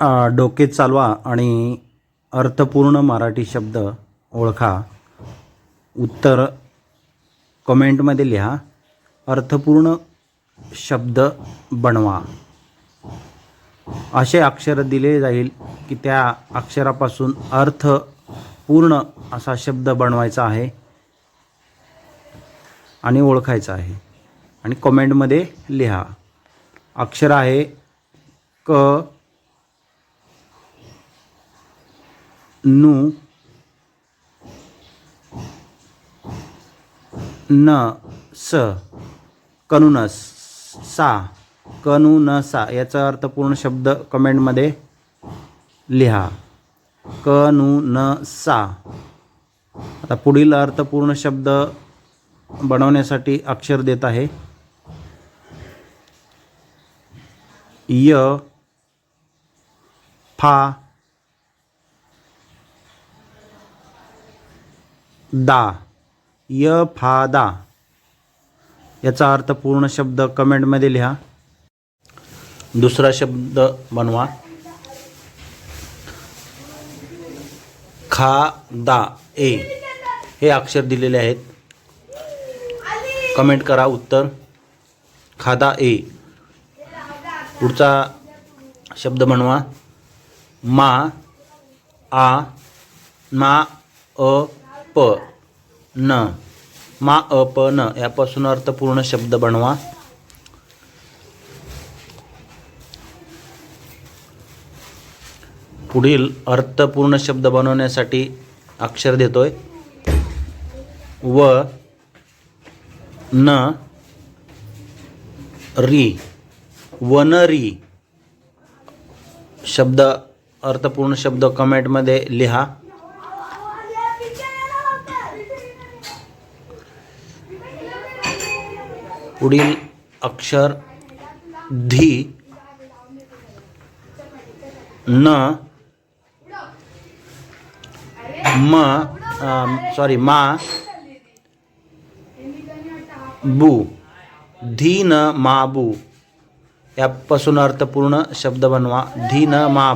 डोके चालवा आणि अर्थपूर्ण मराठी शब्द ओळखा. उत्तर कमेंटमध्ये लिहा. अर्थपूर्ण शब्द बनवा. असे अक्षर दिले जाईल की त्या अक्षरापासून अर्थ पूर्ण असा शब्द बनवायचा आहे आणि ओळखायचा आहे. आणि कमेंटमध्ये लिहा. अक्षर आहे क नु न स कनुनस सा कनु न सा याचा अर्थ पूर्ण शब्द कमेंटमध्ये लिहा. क नु न सा आता पुढील अर्थपूर्ण शब्द बनवण्यासाठी अक्षर देत आहे. य फा दा. य फा दा. याचा अर्थ पूर्ण शब्द कमेंटमध्ये लिहा. दुसरा शब्द बनवा. खा दा ए. हे अक्षर दिलेले आहेत. कमेंट करा उत्तर. खादा ए. पुढचा शब्द बनवा. मा आ मा अ प न मा अ प न यापासून अर्थपूर्ण शब्द बनवा. पुढील अर्थपूर्ण शब्द बनवण्यासाठी अक्षर देतोय. व न री. वनरी. शब्द अर्थपूर्ण शब्द कमेंटमध्ये लिहा. पुढील अक्षर धी. न. म सॉरी मा. बू. धी न मा यापासून अर्थपूर्ण शब्द बनवा. धी न मा